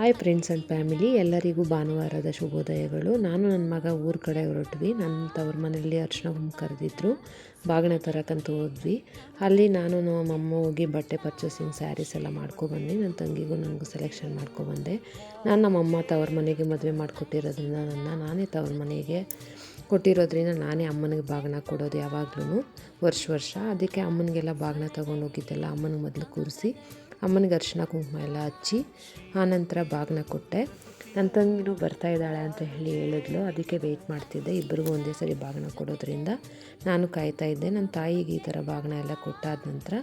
Hi friends and family. ಎಲ್ಲರಿಗೂ ಭಾನುವಾರದ ಶುಭೋದಯಗಳು. ನಾನು ನನ್ನ ಮಗ ಊರ ಕಡೆ ಹೊರಟ್ವಿ. ನನ್ನ ತವ್ರ ಮನೆಯಲ್ಲಿ ಅರ್ಶನ ಕುಂಕುಮ ಕರೆದಿದ್ರು. ಬಾಗಿನ ತರಕಂತ ಹೋದ್ವಿ. ಅಲ್ಲಿ ನಾನು, ನಮ್ಮ ಅಮ್ಮ ಹೋಗಿ ಬಟ್ಟೆ ಪರ್ಚೇಸಿಂಗ್ ಸ್ಯಾರೀಸ್ ಎಲ್ಲ ಮಾಡ್ಕೊಬಂದು ನನ್ನ ತಂಗಿಗೂ ನನಗೂ ಸೆಲೆಕ್ಷನ್ ಮಾಡ್ಕೊಬಂದೆ ನಾನು ನಮ್ಮಮ್ಮ ತವ್ರ ಮನೆಗೆ ಮದುವೆ ಮಾಡಿಕೊಟ್ಟಿರೋದ್ರಿಂದ ನನ್ನ, ನಾನೇ ತವ್ರ ಮನೆಗೆ ಕೊಟ್ಟಿರೋದ್ರಿಂದ ನಾನೇ ಅಮ್ಮನಿಗೆ ಬಾಗಿನ ಕೊಡೋದು ಯಾವಾಗ್ಲೂ ವರ್ಷ ವರ್ಷ. ಅದಕ್ಕೆ ಅಮ್ಮನಿಗೆಲ್ಲ ಬಾಗಿನ ತೊಗೊಂಡೋಗಿದ್ದೆಲ್ಲ ಅಮ್ಮನಿಗೆ ಮೊದಲು ಕೂರಿಸಿ, ಅಮ್ಮನಿಗೆ ಅರಿಶಿನ ಕುಂಕುಮ ಎಲ್ಲ ಹಚ್ಚಿ ಆನಂತರ ಬಾಗಿನ ಕೊಟ್ಟೆ. ನನ್ನ ತಂಗಿನೂ ಬರ್ತಾ ಇದ್ದಾಳೆ ಅಂತ ಹೇಳಿ ಹೇಳಿದ್ಲು. ಅದಕ್ಕೆ ವೆಯ್ಟ್ ಮಾಡ್ತಿದ್ದೆ. ಇಬ್ಬರಿಗೂ ಒಂದೇ ಸರಿ ಬಾಗಿನ ಕೊಡೋದ್ರಿಂದ ನಾನು ಕಾಯ್ತಾ ಇದ್ದೆ. ನನ್ನ ತಾಯಿಗೆ ಈ ಥರ ಬಾಗಿನ ಎಲ್ಲ ಕೊಟ್ಟಾದ ನಂತರ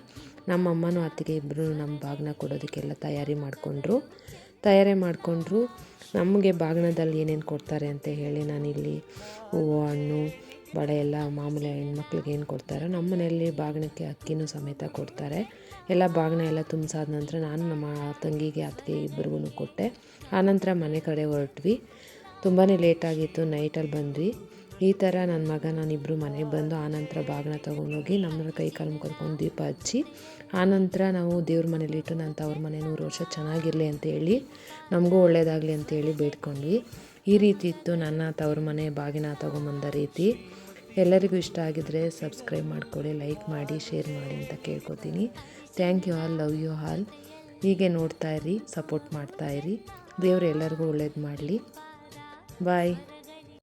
ನಮ್ಮ ಅಮ್ಮನೂ ಅತ್ತಿಗೆ ಇಬ್ಬರು ನಮ್ಮ ಬಾಗಿನ ಕೊಡೋದಕ್ಕೆಲ್ಲ ತಯಾರಿ ಮಾಡಿಕೊಂಡ್ರು. ತಯಾರಿ ಮಾಡಿಕೊಂಡ್ರು ನಮಗೆ ಬಾಗ್ನದಲ್ಲಿ ಏನೇನು ಕೊಡ್ತಾರೆ ಅಂತ ಹೇಳಿ ನಾನಿಲ್ಲಿ ಹೂವು, ಹಣ್ಣು ಬಡ ಎಲ್ಲ ಮಾಮೂಲಿ ಹೆಣ್ಮಕ್ಳಿಗೆ ಏನು ಕೊಡ್ತಾರೋ ನಮ್ಮ ಮನೆಯಲ್ಲಿ ಬಾಗ್ನಕ್ಕೆ ಅಕ್ಕಿನೂ ಸಮೇತ ಕೊಡ್ತಾರೆ. ಎಲ್ಲ ಬಾಗಿನ ಎಲ್ಲ ತುಂಬಿಸಾದ ನಂತರ ನಾನು ನಮ್ಮ ತಂಗಿಗೆ, ಅತ್ತಿಗೆ ಇಬ್ಬರಿಗೂ ಕೊಟ್ಟೆ. ಆನಂತರ ಮನೆ ಕಡೆ ಹೊರಟ್ವಿ. ತುಂಬಾ ಲೇಟಾಗಿತ್ತು ನೈಟಲ್ಲಿ ಬಂದ್ವಿ. ಈ ಥರ ನನ್ನ ಮಗ ನಾನಿಬ್ಬರು ಮನೆಗೆ ಬಂದು ಆನಂತರ ಬಾಗಿನ ತೊಗೊಂಡೋಗಿ ನಮ್ಮನ್ನ ಕೈ ಕಾಲು ಮುಖರ್ಕೊಂಡು ದೀಪ ಹಚ್ಚಿ ಆನಂತರ ನಾವು ದೇವ್ರ ಮನೇಲಿಟ್ಟು ನನ್ನ ತವ್ರ ಮನೆ ನೂರು ವರ್ಷ ಚೆನ್ನಾಗಿರಲಿ ಅಂತೇಳಿ ನಮಗೂ ಒಳ್ಳೆಯದಾಗಲಿ ಅಂತೇಳಿ ಬೇಡ್ಕೊಂಡ್ವಿ. ಈ ರೀತಿ ಇತ್ತು ನನ್ನ ತವ್ರ ಮನೆ, ಬಾಗಿನ ತೊಗೊಂಬಂದ ರೀತಿ. ಎಲ್ಲರಿಗೂ ಇಷ್ಟ ಆಗಿದ್ದರೆ ಸಬ್ಸ್ಕ್ರೈಬ್ ಮಾಡಿಕೊಳ್ಳಿ, ಲೈಕ್ ಮಾಡಿ, ಶೇರ್ ಮಾಡಿ ಅಂತ ಕೇಳ್ಕೊತೀನಿ. Thank you all, love you all. ಹೀಗೆ ನೋಡ್ತಾ ಇರಿ, ಸಪೋರ್ಟ್ ಮಾಡ್ತಾ ಇರಿ. ದೇವರು ಎಲ್ಲರಿಗೂ ಒಳ್ಳೇದು ಮಾಡಲಿ. ಬಾಯ್.